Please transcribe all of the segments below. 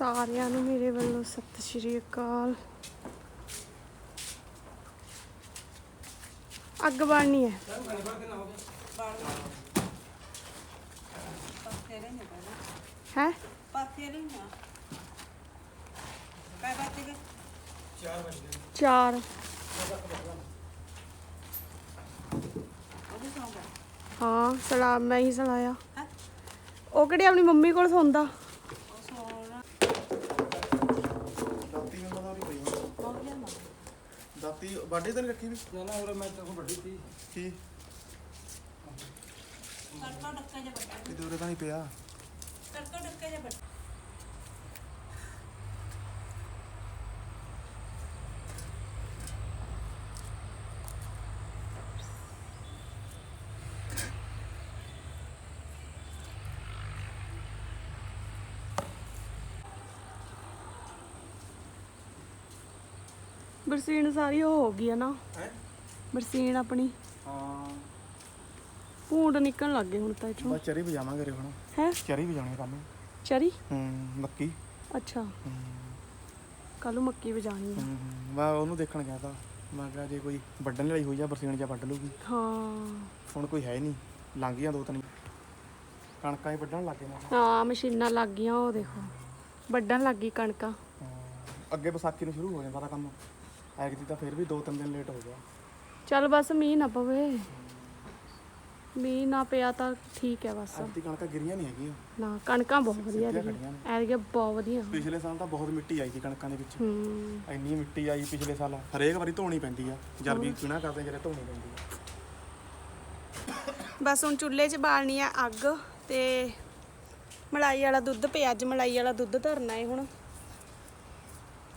ਸਾਰਿਆਂ ਨੂੰ ਮੇਰੇ ਵੱਲੋਂ ਸਤਿ ਸ਼੍ਰੀ ਅਕਾਲ। ਅੱਗ ਬਾਲਣੀ ਹੈ। ਹੈ? ਚਾਰ ਹਾਂ ਸਲਾਮ ਮੈਂ ਹੀ ਸਲਾਇਆ ਉਹ ਕਿਹੜੀ ਆਪਣੀ ਮੰਮੀ ਕੋਲ ਸੌਂਦਾ? ਦਾਤੀ ਬਾਡੇ ਤੇ ਨੀ ਰੱਖੀ ਵੀ? ਨਾ ਨਾ ਉਰੇ ਮੈਂ ਤਾਂ। ਵੱਡੀ ਸੀ ਕੀ ਇਹਦੇ ਉਰੇ ਤਾਂ ਨਹੀਂ ਪਿਆ। ਬਰਸੀਨ ਸਾਰੀ ਉਹ ਹੋ ਗਈ ਆ ਨਾ। ਹੈ? ਬਰਸੀਨ ਆਪਣੀ। ਹਾਂ। ਭੂੰਡ ਨਿਕਲਣ ਲੱਗ ਗਏ ਹੁਣ ਤਾਂ ਇਥੋਂ। ਬਸ ਚਰੀ ਵਜਾਵਾਂਗੇ ਰੇ ਹੁਣ। ਹੈ? ਚਰੀ ਵਜਾਉਣੀ ਨੂੰ। ਚਰੀ? ਹੂੰ ਮੱਕੀ। ਅੱਛਾ। ਹੂੰ। ਕੱਲ ਮੱਕੀ ਵਜਾਣੀ ਆ। ਹੂੰ ਮੈਂ ਉਹਨੂੰ ਦੇਖਣ ਗਿਆ ਤਾਂ। ਮੈਂ ਕਿਹਾ ਜੇ ਕੋਈ ਵੱਢਣ ਲਈ ਹੋਈ ਜਾਂ ਬਰਸੀਨ ਜਾਂ ਵੱਢ ਲੂਗੀ ਹਾਂ। ਹੁਣ ਕੋਈ ਹੈ ਹੀ ਨਹੀਂ। ਲੰਘ ਗਿਆ ਦੋ ਤਿੰਨ। ਕਣਕਾਂ ਹੀ ਵੱਢਣ ਲੱਗੇ ਮੈਂ ਹਾਂ ਮਸ਼ੀਨਾਂ ਲੱਗ ਗਈਆਂ ਉਹ ਦੇਖੋ। ਵੱਢਣ ਲੱਗ ਗਈ ਕਣਕਾਂ। ਹਾਂ, ਅੱਗੇ ਵਿਸਾਖੀ ਨੂੰ ਸ਼ੁਰੂ ਹੋ ਜਾਂਦਾ ਤਾਂ ਕੰਮ। ਐਗਤੀ ਤਾਂ ਫਿਰ ਵੀ ਦੋ ਤਿੰਨ ਦਿਨ ਲੇਟ ਹੋ ਗਿਆ। ਚੱਲ ਬਸ ਮੀਂਹ ਨਾ ਪਵੇ। ਮੀਂਹ ਨਾ ਪਿਆ ਤਾਂ ਠੀਕ ਹੈ ਬਸ। ਅੱਜ ਦੀ ਕਣਕਾਂ ਗਿਰੀਆਂ ਨਹੀਂ ਹੈਗੀਆਂ। ਨਾ ਕਣਕਾਂ ਬਹੁਤ ਵਧੀਆ ਸਿੱਧੀਆਂ ਰਹੀਆਂ ਖੜੀਆਂ। ਐਰੀਆ ਬਹੁਤ ਵਧੀਆ। ਪਿਛਲੇ ਸਾਲ ਤਾਂ ਬਹੁਤ ਮਿੱਟੀ ਆਈ ਸੀ ਕਣਕਾਂ ਦੇ ਵਿੱਚ। ਹੂੰ। ਇੰਨੀ ਮਿੱਟੀ ਆਈ ਪਿਛਲੇ ਸਾਲ। ਹਰੇਕ ਵਾਰੀ ਧੋਣੀ ਪੈਂਦੀ ਆ। ਜਦ ਵੀ ਕਿਣਾ ਕਰਦੇ ਜਿਹੜੇ ਧੋਣੀ ਪੈਂਦੀ ਆ। ਬਸ ਹੁਣ ਚੁੱਲ੍ਹੇ 'ਚ ਬਾਲਣੀ ਆ ਅੱਗ ਤੇ ਮਲਾਈ ਵਾਲਾ ਦੁੱਧ ਪਿਆ। ਅੱਜ ਮਲਾਈ ਵਾਲਾ ਦੁੱਧ ਧਰਨਾ ਹੈ ਹੁਣ।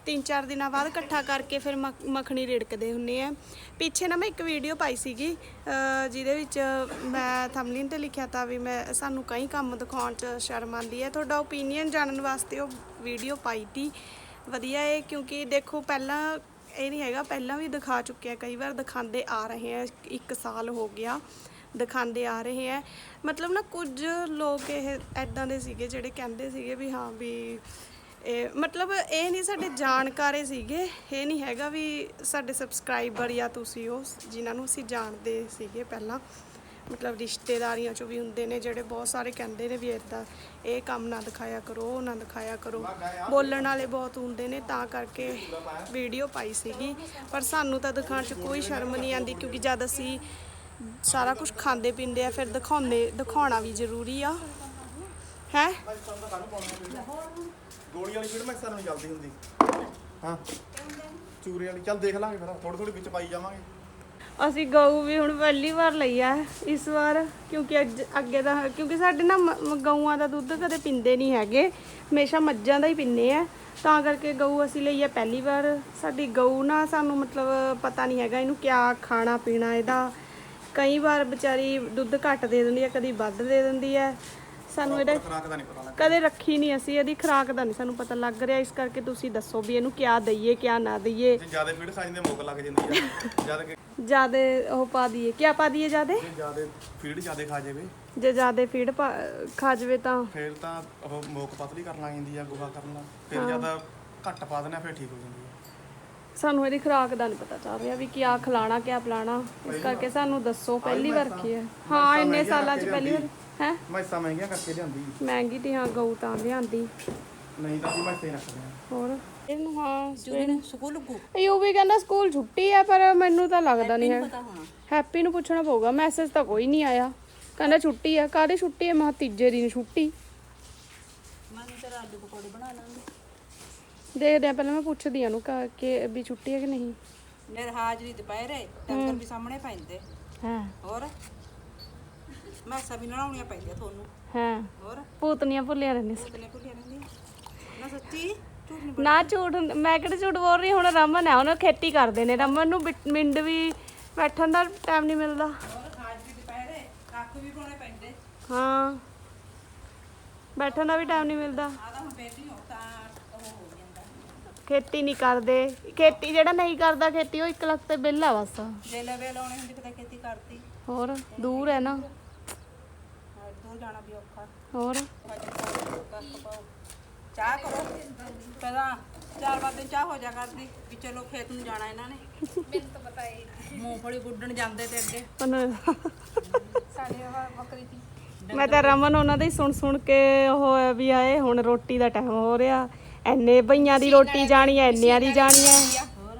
ਤਿੰਨ ਚਾਰ ਦਿਨਾਂ ਬਾਅਦ ਇਕੱਠਾ ਕਰਕੇ ਫਿਰ ਮੱਖ- ਮੱਖਣੀ ਰਿੜਕਦੇ ਹੁੰਨੇ ਆ। ਪਿੱਛੇ ਨਾ ਮੈਂ ਇੱਕ ਵੀਡੀਓ ਪਾਈ ਸੀਗੀ, ਅਹ, ਜਿਹਦੇ ਵਿੱਚ ਮੈਂ ਥੰਬਨੇਲ ਤੇ ਲਿਖਿਆ ਤਾਂ ਵੀ ਮੈਂ, ਸਾਨੂੰ ਕਈ ਕੰਮ ਦਿਖਾਉਣ 'ਚ ਸ਼ਰਮ ਆਉਂਦੀ ਹੈ। ਤੁਹਾਡਾ ਓਪੀਨੀਅਨ ਜਾਣਨ ਵਾਸਤੇ ਉਹ ਵੀਡੀਓ ਪਾਈ ਤੀ। ਵਧੀਆ ਹੈ ਕਿਉਂਕਿ ਦੇਖੋ ਪਹਿਲਾਂ ਇਹ ਨਹੀਂ ਹੈਗਾ, ਪਹਿਲਾਂ ਵੀ ਦਿਖਾ ਚੁੱਕਿਆ ਕਈ ਵਾਰ ਦਿਖਾਉਂਦੇ ਆ ਰਹੇ ਆ, ਇੱਕ ਸਾਲ ਹੋ ਗਿਆ ਦਿਖਾਉਂਦੇ ਆ ਰਹੇ ਆ। ਮਤਲਬ ਨਾ ਕੁਝ ਲੋਕ ਇਹ ਐਦਾਂ ਦੇ ਸੀਗੇ ਜਿਹੜੇ ਕਹਿੰਦੇ ਸੀਗੇ ਵੀ ਹਾਂ ਵੀ ਇਹ ਮਤਲਬ ਇਹ ਨਹੀਂ ਸਾਡੇ ਜਾਣਕਾਰੇ ਸੀਗੇ, ਇਹ ਨਹੀਂ ਹੈਗਾ ਵੀ ਸਾਡੇ ਸਬਸਕ੍ਰਾਈਬਰ ਜਾਂ ਤੁਸੀਂ ਉਹ ਜਿਨ੍ਹਾਂ ਨੂੰ ਅਸੀਂ ਜਾਣਦੇ ਸੀਗੇ ਪਹਿਲਾਂ। ਮਤਲਬ ਰਿਸ਼ਤੇਦਾਰੀਆਂ ਚੋਂ ਵੀ ਹੁੰਦੇ ਨੇ ਜਿਹੜੇ ਬਹੁਤ ਸਾਰੇ ਕਹਿੰਦੇ ਨੇ ਵੀ ਇਦਾਂ ਇਹ ਕੰਮ ਨਾ ਦਿਖਾਇਆ ਕਰੋ, ਉਹ ਨਾ ਦਿਖਾਇਆ ਕਰੋ। ਬੋਲਣ ਵਾਲੇ ਬਹੁਤ ਹੁੰਦੇ ਨੇ, ਤਾਂ ਕਰਕੇ ਵੀਡੀਓ ਪਾਈ ਸੀਗੀ। ਪਰ ਸਾਨੂੰ ਤਾਂ ਦਿਖਾਉਣ 'ਚ ਕੋਈ ਸ਼ਰਮ ਨਹੀਂ ਆਉਂਦੀ, ਕਿਉਂਕਿ ਜਦ ਅਸੀਂ ਸਾਰਾ ਕੁਝ ਖਾਂਦੇ ਪੀਂਦੇ ਆ, ਫਿਰ ਦਿਖਾਉਂਦੇ, ਦਿਖਾਉਣਾ ਵੀ ਜ਼ਰੂਰੀ ਆ। ਹੈ? ਗੋਲੀ ਵਾਲੀ ਫੀਡ ਮੈਕਸਾਂ ਨੂੰ ਚੱਲਦੀ ਹੁੰਦੀ। ਹਾਂ। ਚੂਰੇ ਵਾਲੀ। ਚੱਲ ਦੇਖ ਲਾਂਗੇ ਫਿਰ। ਥੋੜੀ ਥੋੜੀ ਵਿੱਚ ਪਾਈ ਜਾਵਾਂਗੇ। ਅਸੀਂ ਗਊ ਵੀ ਹੁਣ ਪਹਿਲੀ ਵਾਰ ਲਈ ਆ ਇਸ ਵਾਰ, ਕਿਉਂਕਿ ਅੱਜ ਅੱਗੇ ਦਾ, ਕਿਉਂਕਿ ਸਾਡੇ ਨਾ ਮ- ਗਊਆਂ ਦਾ ਦੁੱਧ ਕਦੇ ਪਿੰਦੇ ਨਹੀਂ ਹੈਗੇ। ਹਮੇਸ਼ਾ ਮੱਝਾਂ ਦਾ ਹੀ ਪਿੰਨੇ ਆ। ਤਾਂ ਕਰਕੇ ਗਊ ਅਸੀਂ ਲਈ ਆ ਪਹਿਲੀ ਵਾਰ। ਸਾਡੀ ਗਊ ਨਾ ਸਾਨੂੰ ਮਤਲਬ ਪਤਾ ਨਹੀਂ ਹੈਗਾ ਇਹਨੂੰ ਕਿਆ ਖਾਣਾ ਪੀਣਾ, ਇਹਦਾ ਕਈ ਵਾਰ ਵਿਚਾਰੀ ਦੁੱਧ ਘੱਟ ਦੇ ਦਿੰਦੀ ਹੈ ਕਦੀ ਵੱਧ ਦੇ ਦਿੰਦੀ ਹੈ ਸਾਨੂੰ ਇਹਦਾ ਖਰਾਕ ਦਾ ਨਹੀਂ ਪਤਾ ਲੱਗ ਕਦੇ ਰੱਖੀ ਨਹੀਂ ਅਸੀਂ ਇਹਦੀ ਖੁਰਾਕ ਦਾ ਨਹੀਂ ਸਾਨੂੰ ਪਤਾ ਲੱਗ ਰਿਹਾ। ਇਸ ਕਰਕੇ ਤੁਸੀਂ ਦੱਸੋ ਵੀ ਇਹਨੂੰ ਕਿਆ ਦਈਏ ਕਿਆ ਨਾ ਦਈਏ। ਜੇ ਜ਼ਿਆਦਾ ਫੀਡ ਖਾ ਜਾਂਦੇ ਮੁੱਕ ਲੱਗ ਜਾਂਦੀ ਆ ਜਦ ਕਿ ਜਿਆਦੇ ਉਹ ਪਾ ਦਈਏ। ਕਿਆ ਪਾ ਦਈਏ ਜਿਆਦੇ? ਜ਼ਿਆਦਾ ਫੀਡ ਜ਼ਿਆਦਾ ਖਾ ਜਾਵੇ। ਜੇ ਜਿਆਦੇ ਫੀਡ ਖਾ ਜਵੇ ਤਾਂ। ਫਿਰ ਤਾਂ ਉਹ ਮੋਕ ਪਤਲੀ ਕਰਨ ਲੱਗ ਜਾਂਦੀ ਆ ਗੁਹਾ ਕਰਨ ਲੱਗ ਫਿਰ ਜ਼ਿਆਦਾ ਘੱਟ ਪਾ ਦੇਣਾ ਫਿਰ ਠੀਕ ਹੋ ਜਾਂਦੀ ਸਾਨੂੰ ਇਹਦੀ ਖੁਰਾਕ ਦਾ ਨਹੀਂ ਪਤਾ ਚੱਲ ਰਿਹਾ ਵੀ ਕਿਆ ਖਿਲਾਣਾ ਕਿਆ ਪਿਲਾਣਾ। ਇਸ ਕਰਕੇ ਸਾਨੂੰ ਦੱਸੋ ਪਹਿਲੀ ਵਾਰ ਕੀ ਹੈ? ਹਾਂ ਇੰਨੇ ਸਾਲਾਂ 'ਚ ਪਹਿਲੀ ਵਾਰ ਹੈ? ਮੈਸਾਂ ਮਹਿੰਗੀਆਂ ਕਰਕੇ ਲਿਆਂਦੀ। ਮਹਿੰਗੀ ਤੇ ਹਾਂ ਗਊ ਤਾਂ ਲਿਆਂਦੀ। ਨਹੀਂ ਤਾਂ ਅਸੀਂ ਮੈਸੇ ਰੱਖਦੇ ਆ ਹੋਰ? ਇਹਨੂੰ ਹਾਂ ਜੁਗਨ ਸਕੂਲ ਲੱਗੂ? ਇਹ ਉਹ ਵੀ ਕਹਿੰਦਾ ਸਕੂਲ ਛੁੱਟੀ ਹੈ ਪਰ ਮੈਨੂੰ ਤਾਂ ਲੱਗਦਾ ਨਹੀਂ ਹੈ। ਹੈਪੀ ਨੂੰ ਪੁੱਛਣਾ ਪਊਗਾ ਮੈਸੇਜ ਤਾਂ ਕੋਈ ਨਹੀਂ ਆਇਆ। ਕਹਿੰਦਾ ਛੁੱਟੀ ਹੈ ਕਾਹਦੀ ਛੁੱਟੀ ਹੈ ਮੈਂ ਕਿਹਾ ਤੀਜੇ ਦਿਨ ਛੁੱਟੀ। ਮੈਂ ਤੇਰਾ ਆਲੂ ਪਕੌੜੇ ਬਣਾ ਲਾਂਗੇ ਦੇਖਦੇ ਆ ਪਹਿਲਾਂ ਮੈਂ ਪੁੱਛਦੀ ਆ ਨੂੰ ਕਾ- ਕਿ ਵੀ ਛੁੱਟੀ ਹੈ ਕਿ ਨਹੀਂ। ਮੇਰੇ ਹਾਜ਼ਰੀ ਦੁਪਹਿਰੇ ਡੰਗਰ ਵੀ ਸਾਹਮਣੇ ਪੈਂਦੇ ਹਾਂ। ਹੋਰ? ਮੈਂ ਸਭੀ ਨਲਾਉਣੀਆਂ ਪੈਂਦੀਆਂ ਤੁਹਾਨੂੰ। ਹਾਂ। ਹੋਰ? ਪੂਤਨੀਆਂ ਭੁੱਲਿਆ ਰਹਿੰਦੇ ਸੀ ਉਤਨੇ ਭੁੱਲੀਆਂ ਰਹਿੰਦੀਆਂ। ਨਾ ਸੱਚੀ? ਝੂਠ ਨਹੀਂ ਨਾ ਝੂਠ ਮੈਂ ਕਿਹੜਾ ਝੂਠ ਬੋਲ ਰਹੀ ਹੁਣ ਰਮਨ ਹੈ ਉਹਨੂੰ ਖੇਤੀ ਕਰਦੇ ਨੇ। ਰਮਨ ਨੂੰ ਮਿੰਡ ਵੀ ਬੈਠਣ ਦਾ ਟਾਈਮ ਨਹੀਂ ਮਿਲਦਾ। ਹੋਰ ਹਾਜ਼ਰੀ ਦੁਪਹਿਰੇ ਕੱਖ ਵੀ ਪਾਉਣੇ ਪੈਂਦੇ। ਹਾਂ। ਬੈਠਣ ਦਾ ਵੀ ਟਾਈਮ ਨਹੀਂ ਮਿਲਦਾ। ਆਦਾ ਹੁਣ ਬੇਟੀ ਹੋ ਤਾਂ ਉਹ ਹੋ ਜਾਂਦਾ ਖੇਤੀ ਨਹੀਂ ਕਰਦੇ। ਖੇਤੀ ਜਿਹੜਾ ਨਹੀਂ ਕਰਦਾ ਖੇਤੀ ਉਹ 1 ਲੱਖ ਤੇ ਬਿੱਲ ਆ ਬਸ। ਜੇ ਲਵੇ ਲਾਉਣੀ ਹੁੰਦੀ ਕਿਤੇ ਖੇਤੀ ਕਰਤੀ। ਹੋਰ ਦੂਰ ਹੈ ਨਾ। ਹਾਂ, ਦੂਰ ਜਾਣਾ ਵੀ ਔਖਾ। ਹੋਰ। ਹਾਜ਼ਰੀ ਪਾਓ ਕੱਖ ਪਾਓ। ਚਾਹ ਕਰੋ। ਪਹਿਲਾਂ ਚਾਰ ਵਾਰ ਦਿਨ ਚਾਹ ਹੋ ਜਾ ਕਰਦੀ ਵੀ ਚਲੋ ਖੇਤ ਨੂੰ ਜਾਣਾ ਇਹਨਾਂ ਨੇ। ਮੈਨੂੰ ਤਾਂ ਪਤਾ ਹੈ ਮੂੰਗਫਲੀ ਗੁੱਡਣ ਜਾਂਦੇ ਤੇ ਅੱਗੇ। ਉਹਨੂੰ- ਸਾਡੇ ਉਹ ਬੱਕਰੀ ਦੀ। ਮੈਂ ਤਾਂ ਰਮਨ ਉਹਨਾਂ ਦੇ ਹੀ ਸੁਣ ਸੁਣ ਕੇ ਉਹ ਵੀ ਆਏ ਹੁਣ ਰੋਟੀ ਦਾ ਟਾਈਮ ਹੋ ਰਿਹਾ। ਐਨੇ ਬਈਆਂ ਦੀ ਰੋਟੀ ਜਾਣੀ ਐ ਇੰਨਿਆਂ ਦੀ ਜਾਣੀ ਐ। ਹੋਰ?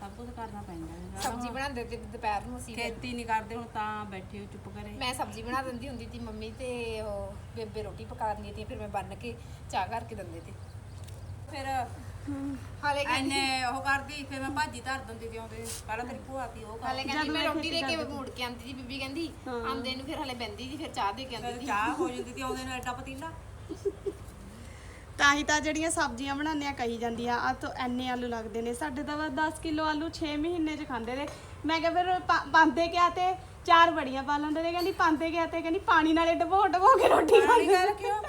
ਸਭ ਕੁਝ ਕਰਨਾ ਪੈਂਦਾ ਹੈ ਸਬਜ਼ੀ ਬਣਾਉਂਦੇ ਤੇ ਦੁਪਹਿਰ ਨੂੰ ਅਸੀਂ ਖੇਤੀ ਨਹੀਂ ਕਰਦੇ ਹੁਣ ਤਾਂ ਬੈਠੇ ਹੋ ਚੁੱਪ ਕਰੇ ਮੈਂ ਸਬਜ਼ੀ ਬਣਾ ਦਿੰਦੀ ਹੁੰਦੀ ਸੀ ਮੰਮੀ ਤੇ ਉਹ ਬੇਬੇ ਰੋਟੀ ਪਕਾ ਦਿੰਦੀ ਸੀ ਫਿਰ ਮੈਂ ਬੰਨ ਕੇ ਚਾਹ ਕਰਕੇ ਦਿੰਦੇ ਤੇ ਫਿਰ ਹਾਲੇ ਐਨੇ ਉਹ ਕਰਦੀ ਫਿਰ ਮੈਂ ਭਾਜੀ ਧਰ ਦਿੰਦੀ ਤੇ ਆਉਂਦੇ ਪਹਿਲਾਂ ਤੇਰੀ ਭੂਆ ਤੀ ਉਹ ਹਾਲੇ ਕਰਦੀ। ਕਹਿੰਦੀ ਮੈਂ ਰੋਟੀ ਦੇ ਕੇ ਮੁੜ ਕੇ ਆਂਦੀ ਸੀ ਬੀਬੀ ਕਹਿੰਦੀ ਆਂਦੇ ਨੂੰ ਫਿਰ ਹਲੇ ਬੰਦੀ ਸੀ ਫਿਰ ਚਾਹ ਦੇ ਕੇ ਆਂਦੀ ਸੀ। ਚਾਹ ਹੋ ਜਾਂਦੀ ਤੇ ਆਉਂਦੇ ਨੂੰ ਐਡਾ ਪਤੀਲਾ। ਤਾਂ ਹੀ ਤਾਂ ਜਿਹੜੀਆਂ ਸਬਜ਼ੀਆਂ ਬਣਾਉਂਦੇ ਆ ਕਹੀ ਜਾਂਦੀਆਂ ਆ ਤਾਂ ਐਨੇ ਆਲੂ ਲੱਗਦੇ ਨੇ। ਸਾਡੇ ਤਾਂ ਬਸ 10 ਕਿਲੋ ਆਲੂ 6 ਮਹੀਨੇ ਚ ਖਾਂਦੇ ਨੇ। ਮੈਂ ਕਿਹਾ ਫਿਰ ਪਾ- ਪਾਂਦੇ ਕਿਆ ਤੇ? ਚਾਰ ਬੜੀਆਂ ਪਾ ਲੈਂਦੇ ਨੇ। ਕਹਿੰਦੀ ਪਾਂਦੇ ਕਿਆ ਤੇ? ਕਹਿੰਦੀ ਪਾਣੀ ਨਾਲੇ ਡਬੋ ਡਬੋ ਕੇ ਰੋਟੀ ਪਾਣੀ ਖਾਂਦੇ ਗੱਲ ਕਿਉਂ?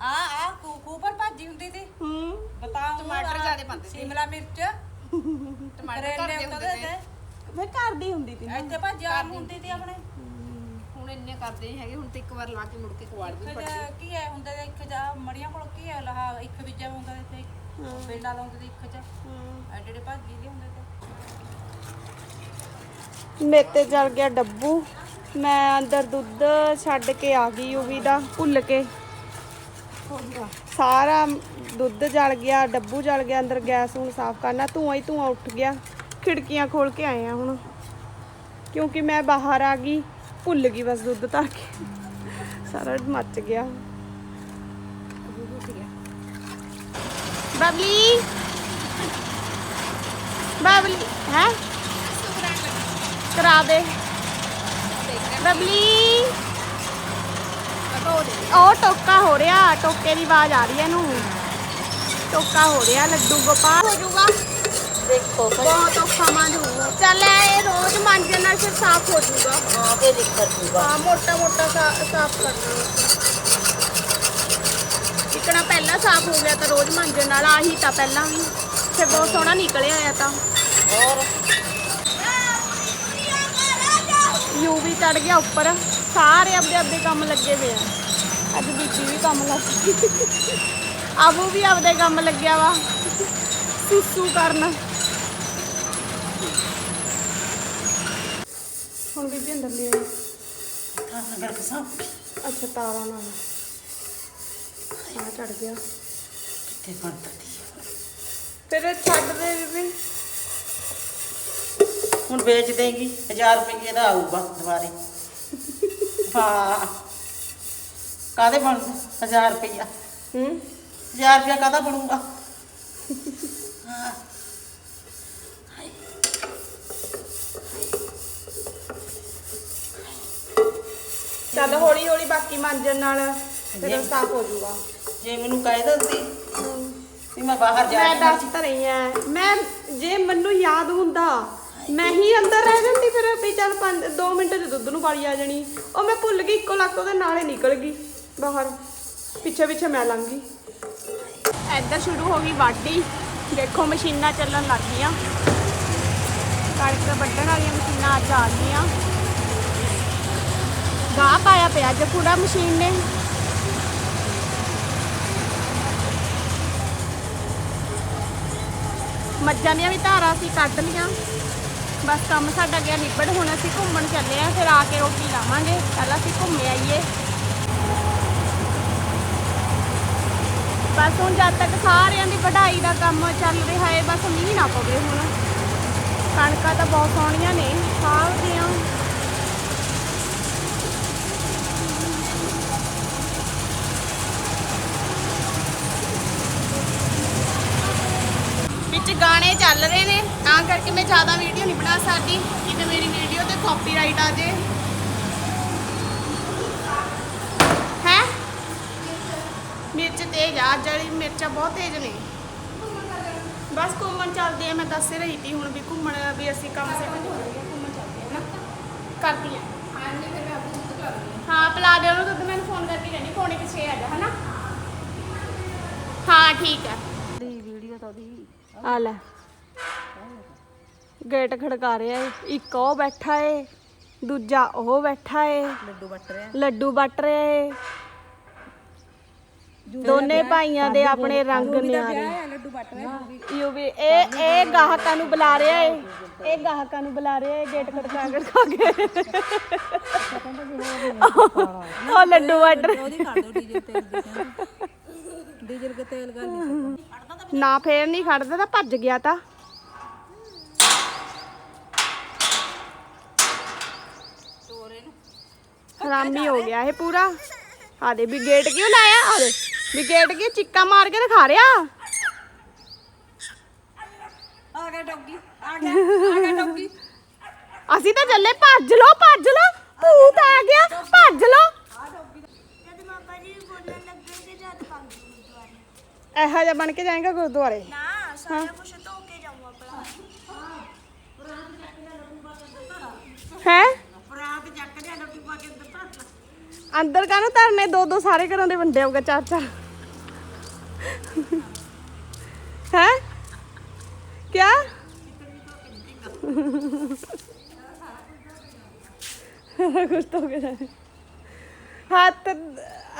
ਆ ਆ ਕੂਕੂ ਪਰ ਭਾਜੀ ਹੁੰਦੀ ਤੀ ਹੂੰ। ਬਤਾਓ ਟਮਾਟਰ ਜ਼ਿਆਦੇ ਪਾਉਂਦੇ ਸੀ। ਸ਼ਿਮਲਾ ਮਿਰਚ। ਟਮਾਟਰ ਘਰ ਦੇ ਹੁੰਦੇ ਨੇ। ਫਿਰ ਘਰ ਦੀ ਹੁੰਦੀ ਤੀ। ਇੱਥੇ ਭਾਜੀ ਆਮ ਹੁੰਦੀ ਤੀ ਆਪਣੇ। ਇੰਨੇ ਕਰਦੇ ਨਹੀਂ ਹੈਗੇ ਹੁਣ ਤੇ ਇੱਕ ਵਾਰ ਲਾ ਕੇ ਮੁੜ ਕੇ ਖਵਾੜ ਵੀ ਫਿਰ ਕੀ ਹੈ ਹੁੰਦੇ ਇੱਕ ਜਾ ਮੜੀਆਂ ਕੋਲ ਕੀ ਹੈ ਲਹਾ ਇੱਕ ਬੀਜਾ ਹੁੰਦਾ ਤੇ ਬੇਲਾ ਲਾਉਂਦੇ ਤੇ ਇੱਕ ਚ ਹੂੰ। ਐਡੇ ਐਡੇ ਭਾਜੀ ਦੇ ਹੁੰਦੇ ਤੇ। ਮੇਰੇ ਤੇ ਜਲ ਗਿਆ ਡੱਬੂ। ਮੈਂ ਅੰਦਰ ਦੁੱਧ ਛੱਡ ਕੇ ਆ ਗਈ ਯੂਵੀ ਦਾ ਭੁੱਲ ਕੇ। ਸਾਰਾ ਦੁੱਧ ਜਲ ਗਿਆ ਡੱਬੂ ਜਲ ਗਿਆ ਅੰਦਰ ਗੈਸ ਹੁਣ ਸਾਫ਼ ਕਰਨਾ। ਧੂਆਂ ਹੀ ਧੂਆਂ ਉੱਠ ਗਿਆ। ਖਿੜਕੀਆਂ ਖੋਲ ਕੇ ਆਏ ਆ ਹੁਣ। ਕਿਉਂਕਿ ਮੈਂ ਬਾਹਰ ਆ ਗਈ। ਭੁੱਲ ਗਈ ਬਸ ਦੁੱਧ ਧਰ ਕੇ। ਸਾਰਾ ਮੱਚ ਗਿਆ। ਬਬਲੀ। ਬਬਲੀ ਹੈ? ਕਰਾ ਦੇ। ਬਬਲੀ। ਉਹ ਟੋਕਾ ਹੋ ਰਿਹਾ ਟੋਕੇ ਦੀ ਆਵਾਜ਼ ਆ ਰਹੀ ਹੈ ਇਹਨੂੰ। ਟੋਕਾ ਹੋ ਰਿਹਾ ਲੱਡੂ ਗੋਪਾਲ। ਹੋ ਜਾਊਗਾ। ਦੇਖੋ ਬਹੁਤ ਔਖਾ ਮੰਜ ਹੋਊਗਾ ਚੱਲ ਇਹ ਰੋਜ਼ ਮਾਂਜਣ ਨਾਲ ਫਿਰ ਸਾਫ਼ ਹੋ ਜਾਊਗਾ ਹਾਂ ਤੇ ਦਿੱਕਤ ਹੋਊਗਾ ਹਾਂ ਮੋਟਾ ਮੋਟਾ ਸਾ- ਸਾਫ਼ ਕਰਨਾ ਇਕਣਾ ਪਹਿਲਾਂ ਸਾਫ਼ ਹੋ ਗਿਆ ਤਾਂ ਰੋਜ਼ ਮਾਂਜਣ ਨਾਲ ਆਹੀ ਤਾਂ ਪਹਿਲਾਂ ਵੀ ਫਿਰ ਬਹੁਤ ਸੋਹਣਾ ਨਿਕਲਿਆ ਆ ਤਾਂ ਹੋਰ ਯੂ ਵੀ ਚੜ ਗਿਆ ਉੱਪਰ ਸਾਰੇ ਆਪਦੇ ਆਪਦੇ ਕੰਮ ਲੱਗੇ ਹੋਏ ਆ ਅੱਜ ਬੀਬੀ ਵੀ ਕੰਮ ਲੱਗ ਗਈ। ਆਬੂ ਵੀ ਆਪਦੇ ਕੰਮ ਲੱਗਿਆ ਵਾ। ਸੁਸੂ ਕਰਨ। ਹੁਣ ਬੀਬੀ ਅੰਦਰ ਲੈ ਆਈ। ਅੱਛਾ ਤਾਰਾਂ ਨਾਲ। ਆ ਚੜ ਗਿਆ। ਕਿੱਥੇ ਬਣਦੀ ਫਿਰ ਛੱਡ ਦੇ ਬੀਬੀ। ਹੁਣ ਵੇਚ ਦੇਗੀ 1000 ਰੁਪਏ ਦਾ ਆਊਗਾ ਦੁਬਾਰੇ। ਹਾਂ ਕਾਦੇ ਬਣ 1000 ਰੁਪਇਆ ਹੂੰ? 1000 ਰੁਪਇਆ ਕਾਦਾ ਬਣੂਗਾ? ਹਾਂ। ਚੱਲ ਹੌਲੀ ਹੌਲੀ ਬਾਕੀ ਮਾਂਜਣ ਨਾਲ ਫਿਰ ਸਾਫ਼ ਹੋ ਜਾਊਗਾ। ਜੇ ਮੈਨੂੰ ਕਹਿ ਦਿੰਦੀ ਵੀ ਮੈਂ ਬਾਹਰ ਜਾ ਮੈਂ ਕੇ ਦੱਸ ਤਾਂ ਰਹੀ ਆ ਮੈਂ ਜੇ ਮੈਨੂੰ ਯਾਦ ਹੁੰਦਾ ਮੈਂ ਹੀ ਅੰਦਰ ਰਹਿ ਜਾਂਦੀ ਫਿਰ ਵੀ ਚੱਲ 2 ਮਿੰਟ ਚ ਦੁੱਧ ਨੂੰ ਵਾਲੀ ਆ ਜਾਣੀ। ਉਹ ਮੈਂ ਭੁੱਲ ਗਈ ਇੱਕੋ ਲੱਕ ਉਹਦੇ ਨਾਲੇ ਨਿਕਲ ਗਈ ਬਾਹਰ। ਪਿੱਛੇ ਪਿੱਛੇ ਮੈਂ ਲੰਘ ਗਈ। ਇੱਧਰ ਸ਼ੁਰੂ ਹੋ ਗਈ ਵਾਢੀ। ਦੇਖੋ ਮਸ਼ੀਨਾਂ ਚੱਲਣ ਲੱਗ ਗਈਆਂ। ਕਣਕ ਵੱਢਣ ਵਾਲੀਆਂ ਮਸ਼ੀਨਾਂ ਅੱਜ ਆ ਗਈਆਂ। ਗਾਹ ਪਾਇਆ ਪਿਆ ਅੱਜ ਪੂਰਾ ਮਸ਼ੀਨ ਨੇ। ਮੱਝਾਂ ਦੀਆਂ ਵੀ ਧਾਰਾਂ ਅਸੀਂ ਕੱਢ ਲੀਆਂ ਬਸ ਕੰਮ ਸਾਡਾ ਗਿਆ, ਨਿਬੜ ਹੁਣ ਅਸੀਂ ਘੁੰਮਣ ਚੱਲੇ ਆ ਫਿਰ ਆ ਕੇ ਰੋਟੀ ਲਾਵਾਂਗੇ। ਪਹਿਲਾਂ ਅਸੀਂ ਘੁੰਮੇ ਆਈਏ। ਬਸ ਹੁਣ ਜਦ ਤੱਕ ਸਾਰਿਆਂ ਦੀ ਵਢਾਈ ਦਾ ਕੰਮ ਚੱਲ ਰਿਹਾ ਹੈ ਬਸ ਮੀਂਹ ਨਾ ਪਵੇ ਹੁਣ। ਕਣਕਾਂ ਤਾਂ ਬਹੁਤ ਸੋਹਣੀਆਂ ਨੇ ਸਾਹ ਦੀਆਂ ਵਿੱਚ ਗਾਣੇ ਚੱਲ ਰਹੇ ਨੇ ਤਾਂ ਕਰਕੇ ਮੈਂ ਜ਼ਿਆਦਾ ਵੀਡੀਓ ਨਹੀਂ ਬਣਾ ਸਕਦੀ। ਕਿਤੇ ਮੇਰੀ ਵੀਡੀਓ ਤੇ ਕਾਪੀਰਾਈਟ ਆ ਜੇ। ਹੈ? ਮਿਰਚ ਤੇਜ਼ ਆ ਵਾਲੀ ਮਿਰਚਾਂ ਬਹੁਤ ਤੇਜ਼ ਨੇ। ਬਸ ਘੁੰਮਣ ਚੱਲਦੇ ਆ ਮੈਂ ਦੱਸ ਰਹੀ ਸੀ ਹੁਣ ਵੀ ਘੁੰਮਣ ਵੀ ਅਸੀਂ ਕੰਮ ਸੇ ਆ ਘੁੰਮਣ ਚੱਲਦੇ ਆ ਨਾ। ਕਰਦੀ ਆ। ਹਾਂ। ਪਿਲਾ ਦੇ ਉਹਨੂੰ ਦੁੱਧ ਮੈਨੂੰ ਫੋਨ ਕਰਕੇ ਕਹਿੰਦੀ ਪੌਣੇ ਕਿ 6 ਆ ਜਾ ਹਨਾ? ਹਾਂ। ਠੀਕ ਹੈ ਦੀ ਵੀਡੀਓ ਤਾਂ ਦੀ ਆ ਲੈ। ਗੇਟ ਖੜਕਾ ਰਿਹਾ ਏ। ਇੱਕ ਉਹ ਬੈਠਾ ਏ ਦੂਜਾ ਉਹ ਬੈਠਾ ਏ। ਲੱਡੂ ਵੱਟ ਰਿਹਾ। ਲੱਡੂ ਵੱਟ ਰਿਹਾ ਏ। ਦੋਨੇ ਭਾਈਆਂ ਦੇ ਆਪਣੇ ਰੰਗ ਨਿਆਰੇ ਲੱਡੂ ਵੱਟ ਰਿਹਾ। ਯੂ ਵੀ ਇਹ ਇਹ ਗਾਹਕਾਂ ਨੂੰ ਬੁਲਾ ਰਿਹਾ ਏ। ਇਹ ਗਾਹਕਾਂ ਨੂੰ ਬੁਲਾ ਰਿਹਾ ਏ ਗੇਟ ਖੜਕਾ ਖੜਕਾ ਕੇ। ਉਹ ਲੱਡੂ ਵਾਟਰ ਉਹਦੀ ਖਾ ਦੋ ਦੀ ਕਹਿੰਦੇ ਡੀਜ਼ਲ ਕੇ ਤੇਲ ਗੱਲ ਨਹੀਂ ਨਾ ਫੇਰ ਨਹੀਂ ਖੜਦਾ ਤਾਂ ਭੱਜ ਗਿਆ ਤਾਂ। ਹਰਾਮੀ ਹੋ ਗਿਆ ਇਹ ਪੂਰਾ। ਆ ਦੇ ਵੀ ਗੇਟ ਕਿਉਂ ਲਾਇਆ? ਆ ਦੇ ਵੀ ਗੇਟ ਕੀ ਚਿੱਕਾ ਮਾਰ ਕੇ ਦਿਖਾ ਰਿਹਾ ਆ ਗਿਆ ਡੌਗੀ ਆ ਗਿਆ ਆ ਗਿਆ ਡੌਗੀ। ਅਸੀਂ ਤਾਂ ਚੱਲੇ ਭੱਜ ਲੋ ਭੱਜ ਲੋ ਭੂਤ ਆ ਗਿਆ ਭੱਜ ਲੋ ਜਦ ਬਾਬਾ ਜੀ ਬੋਲਣ ਲੱਗਣਗੇ ਜਦ ਪੰਜ ਗੁਰਦੁਆਰੇ ਇਹੋ ਜਿਹਾ ਬਣ ਕੇ ਜਾਏਗਾ ਗੁਰਦੁਆਰੇ? ਨਾ ਸਾਰਾ ਕੁਝ ਧੋ ਕੇ ਜਾਊਂ ਆਪਣਾ। ਹੈ? ਪਰਾਤ ਚੱਕ ਜਾ ਲੱਡੂ ਪਾ ਕੇ ਅੰਦਰ ਧਰ ਅੰਦਰ ਕਾਹਨੂੰ ਧਰਨੇ? ਦੋ ਦੋ ਸਾਰੇ ਘਰਾਂ ਦੇ ਵੰਡੇ ਹੋਗਾ ਚਾਰ ਚਾਰ। ਹੈ? ਕਿਆ? ਕੁਛ ਤਾਂ ਹੋ ਗਿਆ। ਹੱਥ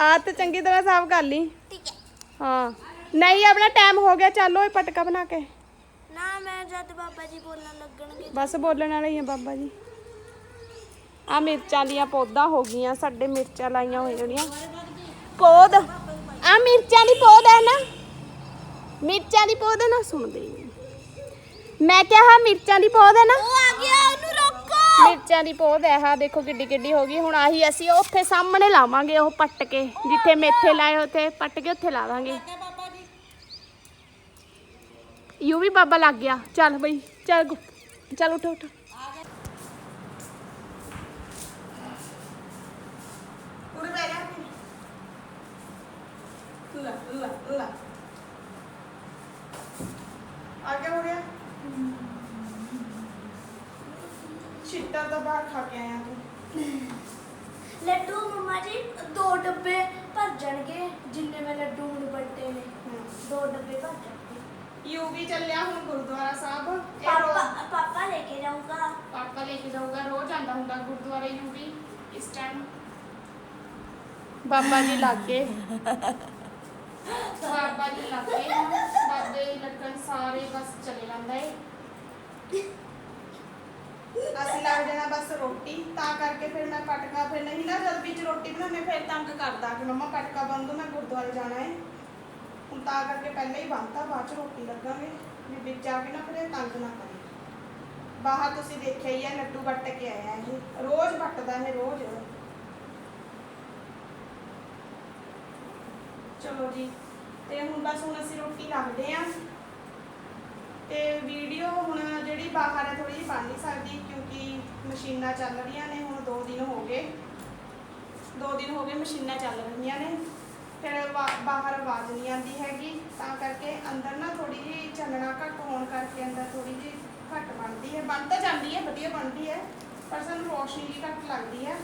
ਹੱਥ ਚੰਗੀ ਤਰ੍ਹਾਂ ਸਾਫ਼ ਕਰ ਲਈ। ਠੀਕ ਹੈ। ਹਾਂ। ਨਹੀਂ ਆਪਣਾ ਟਾਈਮ ਹੋ ਗਿਆ ਚੱਲੋ ਇਹ ਪਟਕਾ ਬਣਾ ਕੇ। ਨਾ ਮੈਂ ਜਦ ਬਾਬਾ ਜੀ ਬੋਲਣ ਲੱਗਣਗੇ। ਬਸ ਬੋਲਣ ਵਾਲੇ ਹੀ ਆ ਬਾਬਾ ਜੀ। ਆ ਮਿਰਚਾਂ ਦੀਆਂ ਪੌਦਾਂ ਹੋ ਗਈਆਂ ਸਾਡੇ ਮਿਰਚਾਂ ਲਾਈਆਂ ਹੋਈਆਂ ਜਿਹੜੀਆਂ। ਪੌਦ ਆ ਮਿਰਚਾਂ ਦੀ ਪੌਦ ਹੈ ਨਾ। ਮਿਰਚਾਂ ਦੀ ਪੌਦ ਹੈ ਨਾ ਸੁਣਦੇ ਹੀ ਨਹੀਂ। ਮੈਂ ਕਿਹਾ ਮਿਰਚਾਂ ਦੀ ਪੌਦ ਹੈ ਨਾ। ਉਹ ਆ ਗਿਆ ਉਹਨੂੰ ਰੋਕੋ। ਮਿਰਚਾਂ ਦੀ ਪੌਦ ਹੈ ਆ ਦੇਖੋ ਕਿੱਡੀ ਕਿੱਡੀ ਹੋ ਗਈ। ਹੁਣ ਆਹੀ ਅਸੀਂ ਉੱਥੇ ਸਾਹਮਣੇ ਲਾਵਾਂਗੇ ਉਹ ਪੱਟ ਕੇ ਜਿੱਥੇ ਮੇਥੇ ਲਾਏ ਉੱਥੇ ਪੱਟ ਕੇ ਉੱਥੇ ਲਾ ਦਾਂਗੇ। ਯੂ ਵੀ ਬਾਬਾ ਲੱਗ ਗਿਆ ਚੱਲ ਬਈ ਚੱਲ ਗੁ- ਚੱਲ ਉੱਠ ਉੱਠ ਆ ਗਿਆ ਹੋ ਗਿਆ ਛਿੱਟਾ ਤਾਂ ਬਾਹਰ ਖਾ ਕੇ ਆਇਆ ਤੂੰ ਲੱਡੂ ਮਮਾ ਜੀ ਦੋ ਡੱਬੇ ਭਰ ਜਾਣਗੇ ਜਿੰਨੇ ਮੈਂ ਲੱਡੂ ਹੁਣ ਵੱਡੇ ਨੇ ਦੋ ਡੱਬੇ ਭਰ ਜਾਣਗੇ ਯੂ ਵੀ ਚੱਲਿਆ ਹੁਣ ਗੁਰਦੁਆਰਾ ਸਾਹਿਬ ਇਹ ਪਾਪਾ ਰੋਜ਼ ਪਾਪਾ ਲੈ ਕੇ ਜਾਊਗਾ ਪਾਪਾ ਲੈ ਕੇ ਜਾਊਗਾ ਰੋਜ਼ ਆਂਦਾ ਹੁੰਦਾ ਗੁਰਦੁਆਰੇ ਯੂ ਵੀ ਇਸ ਟਾਈਮ ਬਾਬਾ ਜੀ ਲੱਗੇ ਬਾਬਾ ਜੀ ਲੱਗੇ ਬਾਬੇ ਲੱਗਣ ਸਾਰੇ ਬਸ ਚਲੇ ਜਾਂਦਾ ਏ ਅਸੀਂ ਲੱਗ ਜਾਣਾ ਬਸ ਰੋਟੀ ਤਾਂ ਕਰਕੇ ਫਿਰ ਮੈਂ ਪਟਕਾ ਫਿਰ ਨਹੀਂ ਨਾ ਜਦ ਵਿੱਚ ਰੋਟੀ ਬਣਾਉਣੇ ਫਿਰ ਤੰਗ ਕਰਦਾ ਕਿ ਮੰਮਾ ਪਟਕਾ ਬੰਦ ਦੋ ਮੈਂ ਗੁਰਦੁਆਰੇ ਜਾਣਾ ਏ ਹੁਣ ਤਾਂ ਕਰਕੇ ਪਹਿਲਾਂ ਹੀ ਬੰਨਤਾ ਬਾਅਦ ਚ ਰੋਟੀ ਲੱਗਾਂਗੇ। ਵੀ ਵਿੱਚ ਆ ਕੇ ਨਾ ਫਿਰ ਇਹ ਤੰਗ ਨਾ ਕਰੇ। ਬਾਹਰ ਤੁਸੀਂ ਦੇਖਿਆ ਹੀ ਹੈ ਲੱਡੂ ਵੱਟ ਕੇ ਆਇਆ ਇਹ। ਰੋਜ਼ ਵੱਟਦਾ ਇਹ, ਰੋਜ਼। ਚਲੋ ਜੀ, ਤੇ ਹੁਣ ਬਸ ਹੁਣ ਅਸੀਂ ਰੋਟੀ ਰੱਖਦੇ ਆਂ। ਤੇ ਵੀਡੀਓ ਹੁਣ ਜਿਹੜੀ ਬਾਹਰ ਹੈ ਥੋੜੀ ਜਿਹੀ ਬਣ ਨਹੀਂ ਸਕਦੀ ਕਿਉਂਕਿ ਮਸ਼ੀਨਾਂ ਚੱਲ ਰਹੀਆਂ ਨੇ, ਹੁਣ 2 ਦਿਨ ਹੋ ਗਏ। 2 ਦਿਨ ਹੋ ਗਏ ਮਸ਼ੀਨਾਂ ਚੱਲ ਰਹੀਆਂ ਨੇ। ਫਿਰ ਵਾ- ਬਾਹਰ ਆਵਾਜ਼ ਨਹੀਂ ਆਉਂਦੀ ਹੈਗੀ, ਤਾਂ ਕਰਕੇ ਅੰਦਰ ਨਾ ਥੋੜੀ ਜਿਹੀ ਚੱਲਣਾ ਘੱਟ ਹੋਣ ਕਰਕੇ ਅੰਦਰ ਥੋੜੀ ਜਿਹੀ ਘੱਟ ਬਣਦੀ ਹੈ। ਬਣ ਤਾਂ ਜਾਂਦੀ ਹੈ, ਵਧੀਆ ਬਣਦੀ ਹੈ, ਪਰ ਸਾਨੂੰ ਰੋਸ਼ਨੀ ਵੀ ਘੱਟ ਲੱਗਦੀ ਹੈ।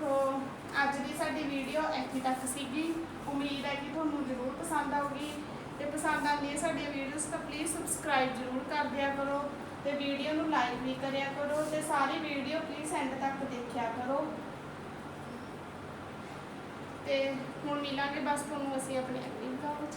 ਸੋ ਅੱਜ ਦੀ ਸਾਡੀ ਵੀਡੀਓ ਇੱਥੇ ਤੱਕ ਸੀਗੀ। ਉਮੀਦ ਹੈ ਕਿ ਤੁਹਾਨੂੰ ਜ਼ਰੂਰ ਪਸੰਦ ਆਊਗੀ। ਤੇ ਪਸੰਦ ਆਉਂਦੀ ਹੈ ਸਾਡੀਆਂ ਵੀਡੀਓਜ਼ ਤਾਂ ਪਲੀਜ਼ ਸਬਸਕ੍ਰਾਈਬ ਜ਼ਰੂਰ ਕਰ ਦਿਆ ਕਰੋ ਤੇ ਵੀਡੀਓ ਨੂੰ ਲਾਈਕ ਵੀ ਕਰਿਆ ਕਰੋ ਤੇ ਸਾਰੀ ਵੀਡੀਓ ਪਲੀਜ਼ ਐਂਡ ਤੱਕ ਦੇਖਿਆ ਕਰੋ। ਤੇ ਹੁਣ ਮਿਲਾਂਗੇ ਬਸ ਤੁਹਾਨੂੰ ਅਸੀਂ ਆਪਣੇ ਅਗਲੀ ਵਲੌਗ ਵਿੱਚ।